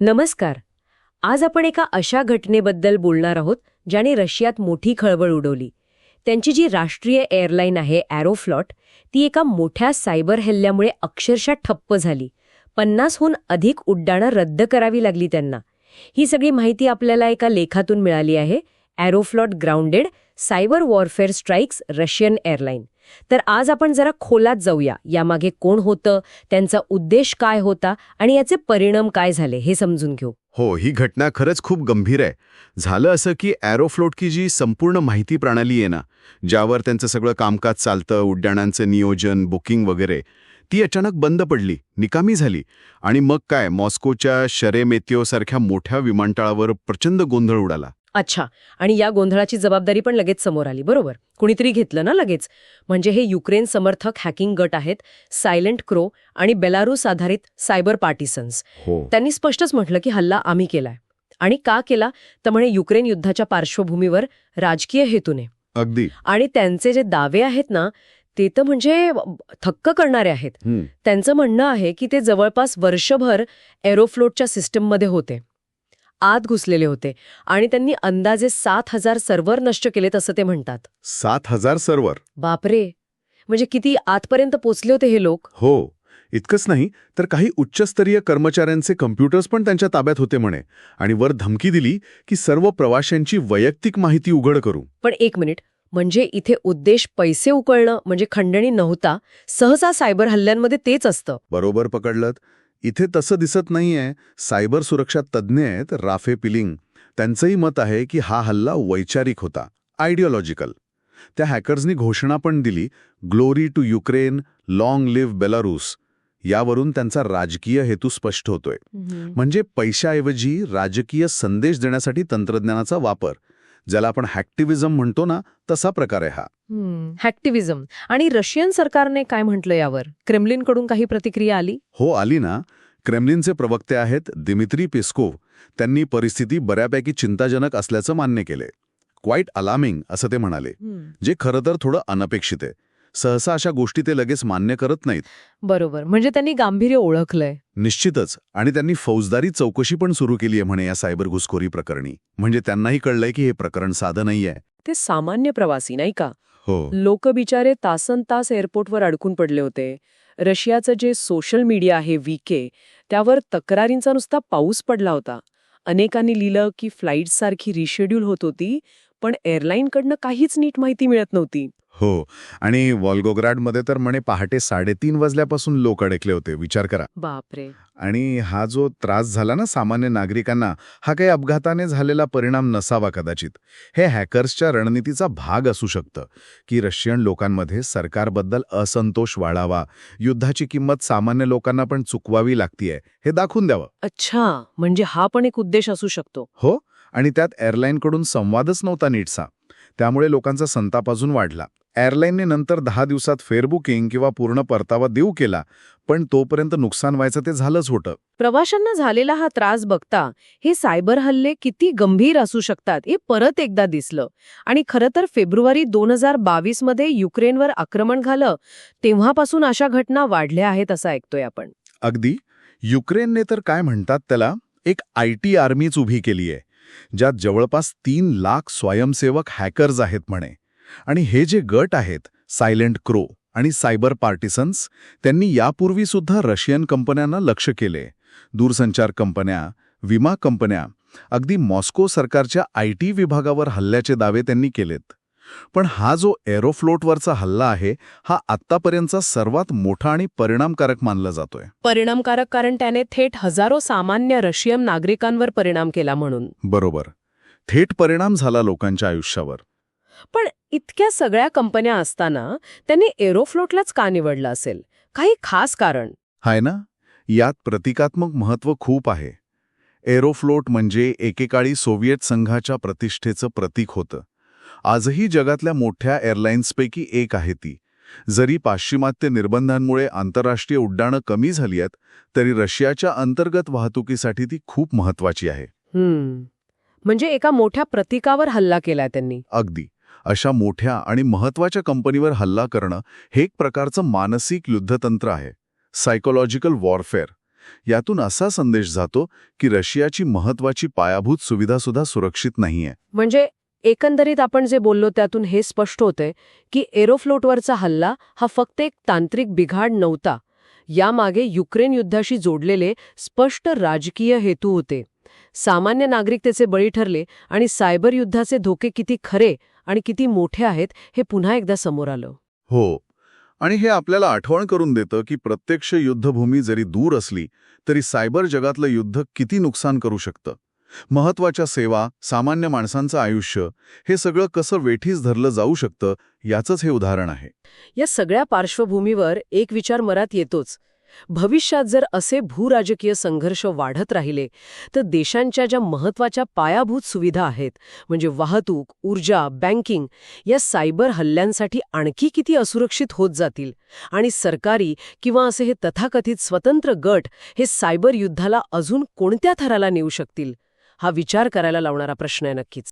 नमस्कार. आज आपण एका अशा घटनेबद्दल बोलणार आहोत ज्याने रशियात मोठी खळबळ उडवली. त्यांची जी राष्ट्रीय एअरलाईन आहे ॲरोफ्लॉट ती एका मोठ्या सायबर हल्ल्यामुळे अक्षरशः ठप्प झाली. पन्नासहून अधिक उड्डाणं रद्द करावी लागली त्यांना. ही सगळी माहिती आपल्याला एका लेखातून मिळाली आहे. Aeroflot grounded cyber warfare strikes Russian airline. तर आज आपण जरा खोलात जाऊया. यामागे कोण होतं त्यांचा उद्देश काय होता आणि याचे परिणाम काय झाले हे समजून घेऊ. हो ही घटना खरंच खूप गंभीर आहे. झालं असं की ॲरोफ्लोटची जी संपूर्ण माहिती प्रणाली आहे ना ज्यावर त्यांचं सगळं कामकाज चालतं उड्डाणांचं नियोजन बुकिंग वगैरे ती अचानक बंद पडली निकामी झाली. आणि मग काय मॉस्कोच्या शरेमेत्योसारख्या मोठ्या विमानतळावर प्रचंड गोंधळ उडाला. अच्छा. आणि या गोंधळाची जबाबदारी पण लगेच समोर आली. बरोबर. कुणीतरी घेतलं ना लगेच? म्हणजे हे युक्रेन समर्थक हॅकिंग गट आहेत सायलेंट क्रो आणि बेलारूस आधारित सायबर पार्टिसन्स. हो. त्यांनी स्पष्टच म्हटलं की हल्ला आम्ही केलाय. आणि का केला? तर म्हणे युक्रेन युद्धाच्या पार्श्वभूमीवर राजकीय हेतूने. अगदी. आणि त्यांचे जे दावे आहेत ना ते तर म्हणजे थक्क करणारे आहेत. हं. त्यांचं म्हणणं आहे की ते जवळपास वर्षभर एरोफ्लोटच्या सिस्टममध्ये होते. आत घुसलेले होते आणि त्यांनी अंदाजे सात हजार सर्व्हर नष्ट केलेत असं ते म्हणतात. सात हजार सर्व्हर बापरे! म्हणजे किती आतपर्यंत पोचले होते हे लोक? हो. इतकंच नाही तर काही उच्चस्तरीय कर्मचाऱ्यांचे कम्प्युटर्स पण त्यांच्या ताब्यात होते म्हणे. आणि वर धमकी दिली की सर्व प्रवाशांची वैयक्तिक माहिती उघड करू. पण एक मिनिट. म्हणजे इथे उद्देश पैसे उकळणं म्हणजे खंडणी नव्हता सहसा सायबर हल्ल्यांमध्ये तेच असतं. बरोबर पकडलं इथे तसं दिसत नाहीये. सायबर सुरक्षा तज्ज्ञ आहेत राफे पिलिंग. त्यांचंही मत आहे की हा हल्ला वैचारिक होता आयडिओलॉजिकल त्या हॅकर्सनी घोषणा पण दिली glory to Ukraine long live Belarus यावरून त्यांचा राजकीय हेतू स्पष्ट होतोय. म्हणजे पैशाऐवजी राजकीय संदेश देण्यासाठी तंत्रज्ञानाचा वापर. ज्याला आपण हॅक्टिव्हिझम म्हणतो ना तसा प्रकार आहे हा. हॅक्टिव्हिझम. आणि रशियन सरकारने काय म्हटलं यावर? क्रेमलिनकडून काही प्रतिक्रिया आली? हो आली ना. क्रेमलिनचे प्रवक्ते आहेत दिमित्री पेस्कोव. त्यांनी परिस्थिती बऱ्यापैकी चिंताजनक असल्याचं मान्य केले. क्वाईट अलार्मिंग असं ते म्हणाले. जे खरं तर थोडं अनपेक्षित आहे. सहसा अशा गोष्टी ते लगेच मान्य करत नाहीत. बरोबर. म्हणजे त्यांनी गांभीर्य ओळखलंय. निश्चितच. आणि त्यांनी फौजदारी चौकशी पण सुरू केली आहे म्हणे या सायबर घुसखोरी प्रकरणी. म्हणजे त्यांनाही कळलंय की हे प्रकरण साधं नाहीये. ते सामान्य प्रवासी नाही का? हो. लोक बिचारे तासन तास एअरपोर्टवर अडकून पडले होते. रशियाचं जे सोशल मीडिया आहे वीके त्यावर तक्रारींचा नुसता पाऊस पडला होता. अनेकांनी लिहिलं की फ्लाईटसारखी रिशेड्यूल होत होती पण एअरलाईनकडनं काहीच नीट माहिती मिळत नव्हती. हो. आणि वॉल्गोग्राडमध्ये तर म्हणे पहाटे साडेतीन वाजल्यापासून लोक अडकले होते. विचार करा. बापरे. आणि हा जो त्रास झाला ना सामान्य नागरिकांना हा काही अपघाताने झालेला परिणाम नसावा कदाचित. हे हॅकर्सच्या रणनीतीचा भाग असू शकतं की रशियन लोकांमध्ये सरकारबद्दल असंतोष वाढावा युद्धाची किंमत सामान्य लोकांना पण चुकवावी लागतीये हे दाखवून द्यावं. अच्छा. म्हणजे हा पण एक उद्देश असू शकतो. हो. आणि त्यात एअरलाईनकडून संवादच नव्हता नीटसा. त्यामुळे लोकांचा संताप अजून वाढला. एअरलाईनने नंतर दहा दिवसात फेअरबुकिंग किंवा पूर्ण परतावा देऊ केला पण तोपर्यंत नुकसान व्हायचं ते झालंच होतं. प्रवाशांना झालेला हा त्रास बघता हे सायबर हल्ले किती गंभीर असू शकतात हे परत एकदा दिसलं. आणि खरं तर फेब्रुवारी दोन हजार बावीसमध्ये युक्रेनवर आक्रमण झालं तेव्हापासून अशा घटना वाढल्या आहेत असं ऐकतोय आपण. अगदी? युक्रेनने तर काय म्हणतात त्याला? एक आय टी आर्मीच उभी केली आहे ज्यात जवळपास तीन लाख स्वयंसेवक हॅकर्स आहेत म्हणे. आणि हे जे गट आहेत सायलेंट क्रो आणि सायबर पार्टिसन्स त्यांनी यापूर्वी सुद्धा रशियन कंपन्यांना लक्ष केले. दूरसंचार कंपन्या विमा कंपन्या अगदी मॉस्को सरकारच्या आय टी विभागावर हल्ल्याचे दावे त्यांनी केलेत. पण हा जो एरोफ्लोटवरचा हल्ला आहे हा आत्तापर्यंतचा सर्वात मोठा आणि परिणामकारक मानला जातोय. परिणामकारक कारण त्याने थेट हजारो सामान्य रशियन नागरिकांवर परिणाम केला म्हणून. बरोबर. थेट परिणाम झाला लोकांच्या आयुष्यावर. पण इतक्या सगळ्या कंपन्या असताना त्यांनी एरोफ्लोटलाच का निवडलं असेल? काही खास कारण. हाय ना? यात प्रतिकात्मक महत्त्व खूप आहे. एरोफ्लोट म्हणजे एकेकाळी सोव्हिएट संघाच्या प्रतिष्ठेचं प्रतीक होतं. आजही जगातल्या मोठ्या एअरलाईन्सपैकी एक आहे ती. जरी पाश्चिमात्य निर्बंधांमुळे आंतरराष्ट्रीय उड्डाणं कमी झाली आहेत तरी रशियाच्या अंतर्गत वाहतुकीसाठी ती खूप महत्वाची आहे. म्हणजे एका मोठ्या प्रतीकावर हल्ला केलाय त्यांनी. अगदी. अशा मोठ्या आणि महत्त्वाच्या कंपनीवर हल्ला करणं हे एक प्रकारचं मानसिक युद्धतंत्र आहे. सायकोलॉजिकल वॉरफेअर यातून असा संदेश जातो की रशियाची महत्वाची पायाभूत सुविधासुद्धा सुरक्षित नाहीये. म्हणजे एकंदरीत आपण जे बोललो त्यातून हे स्पष्ट होतंय की एरोफ्लोटवरचा हल्ला हा फक्त एक तांत्रिक बिघाड नव्हता. यामागे युक्रेन युद्धाशी जोडलेले स्पष्ट राजकीय हेतू होते. सामान्य नागरिक त्याचे बळी ठरले आणि सायबर युद्धाचे धोके किती खरे आणि किती मोठे आहेत हे पुन्हा एकदा समोर आलं. हो. आणि हे आपल्याला आठवण करून देतं की प्रत्यक्ष युद्धभूमी जरी दूर असली तरी सायबर जगातलं युद्ध किती नुकसान करू शकतं? महत्त्वाच्या सेवा सामान्य माणसांचं आयुष्य हे सगळं कसं वेठीस धरलं जाऊ शकतं याचंच हे उदाहरण आहे. या सगळ्या पार्श्वभूमीवर एक विचार मरात येतोच. भविष्यात जर असे भूराजकीय संघर्ष वाढत राहिले तर देशांच्या ज्या महत्त्वाच्या पायाभूत सुविधा आहेत म्हणजे वाहतूक ऊर्जा बँकिंग या सायबर हल्ल्यांसाठी आणखी किती असुरक्षित होत जातील? आणि सरकारी किंवा असे हे तथाकथित स्वतंत्र गट हे सायबर युद्धाला अजून कोणत्या थराला नेऊ शकतील? हा विचार करायला लावणारा प्रश्न आहे नक्कीच.